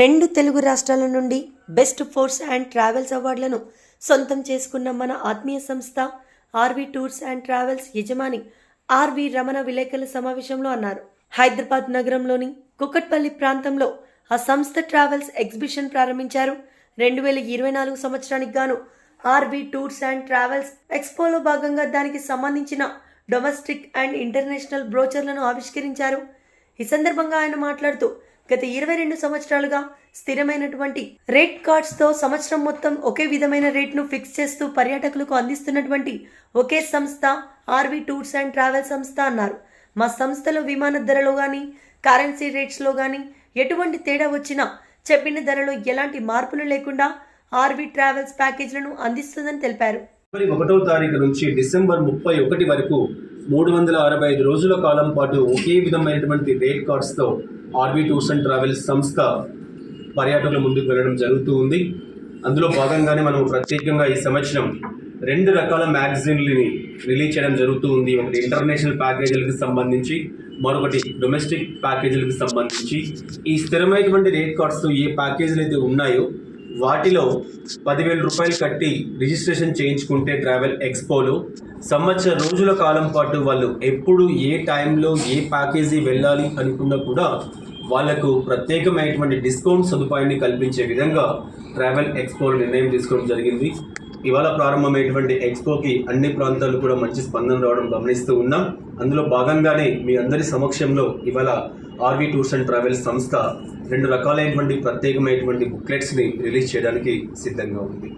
రెండు తెలుగు రాష్ట్రాల నుండి బెస్ట్ ఫోర్స్ అండ్ ట్రావెల్స్ అవార్డులను సొంతం చేసుకున్న మన ఆత్మీయ సంస్థ ఆర్వి టూర్స్ అండ్ ట్రావెల్స్ యజమాని ఆర్వి రమణ విలేకరుల సమావేశంలో అన్నారు. హైదరాబాద్ నగరంలోని కుకట్పల్లి ప్రాంతంలో ఆ సంస్థ ట్రావెల్స్ ఎగ్జిబిషన్ ప్రారంభించారు. రెండు వేల ఇరవై నాలుగు సంవత్సరానికి గాను R V tours and travels ఎక్స్పోలో భాగంగా దానికి సంబంధించిన డొమెస్టిక్ అండ్ ఇంటర్నేషనల్ బ్రోచర్లను ఆవిష్కరించారు. ఈ సందర్భంగా ఆయన మాట్లాడుతూ గత ఇరవై రెండు సంవత్సరాలుగా స్థిరమైనటువంటి రేట్ కార్డ్స్తో సంవత్సరం మొత్తం ఒకే విధమైన రేట్ను ఫిక్స్ చేస్తూ పర్యాటకులకు అందిస్తున్నటువంటి ఒకే సంస్థ ఆర్వి టూర్స్ అండ్ ట్రావెల్ సంస్థ అన్నారు. మా సంస్థలో విమాన ధరలో కానీ కరెన్సీ రేట్స్లో కానీ ఎటువంటి తేడా వచ్చినా చెప్పిన ధరలో ఎలాంటి మార్పులు లేకుండా ఆర్వీ ట్రావెల్స్ ప్యాకేజ్లను అందిస్తుందని తెలిపారు. ఒకటో తారీఖు నుంచి డిసెంబర్ ముప్పై ఒకటి వరకు మూడు వందల అరవై ఐదు రోజుల కాలం పాటు ఒకే విధమైనటువంటి రేట్ కార్డ్స్తో ఆర్బీ టూర్స్ అండ్ ట్రావెల్స్ సంస్థ పర్యాటకుల ముందుకు వెళ్ళడం జరుగుతూ ఉంది. అందులో భాగంగానే మనం ప్రత్యేకంగా ఈ సంవత్సరం రెండు రకాల మ్యాగజైన్లని రిలీజ్ చేయడం జరుగుతూ ఉంది. ఒకటి ఇంటర్నేషనల్ ప్యాకేజీలకు సంబంధించి మరొకటి డొమెస్టిక్ ప్యాకేజీలకు సంబంధించి. ఈ స్థిరమైనటువంటి రేట్ కార్డ్స్తో ఏ ప్యాకేజీలు అయితే ఉన్నాయో వాటిలో పదివేల రూపాయలు కట్టి రిజిస్ట్రేషన్ చేయించుకుంటే ట్రావెల్ ఎక్స్పోలో సంవత్సర రోజుల కాలం పాటు వాళ్ళు ఎప్పుడు ఏ టైంలో ఏ ప్యాకేజీ వెళ్ళాలి అనుకున్నా కూడా వాళ్ళకు ప్రత్యేకమైనటువంటి డిస్కౌంట్ సదుపాయాన్ని కల్పించే విధంగా ట్రావెల్ ఎక్స్పో నిర్ణయం తీసుకోవడం జరిగింది. ఇవాళ ప్రారంభమైనటువంటి ఎక్స్పోకి అన్ని ప్రాంతాలు కూడా మంచి స్పందన రావడం గమనిస్తూ ఉన్నాం. అందులో భాగంగానే మీ అందరి సమక్షంలో ఇవాళ ఆర్వీ టూర్స్ అండ్ ట్రావెల్స్ సంస్థ రెండు రకాలైనటువంటి ప్రత్యేకమైనటువంటి బుక్లెట్స్ని రిలీజ్ చేయడానికి సిద్ధంగా ఉంది.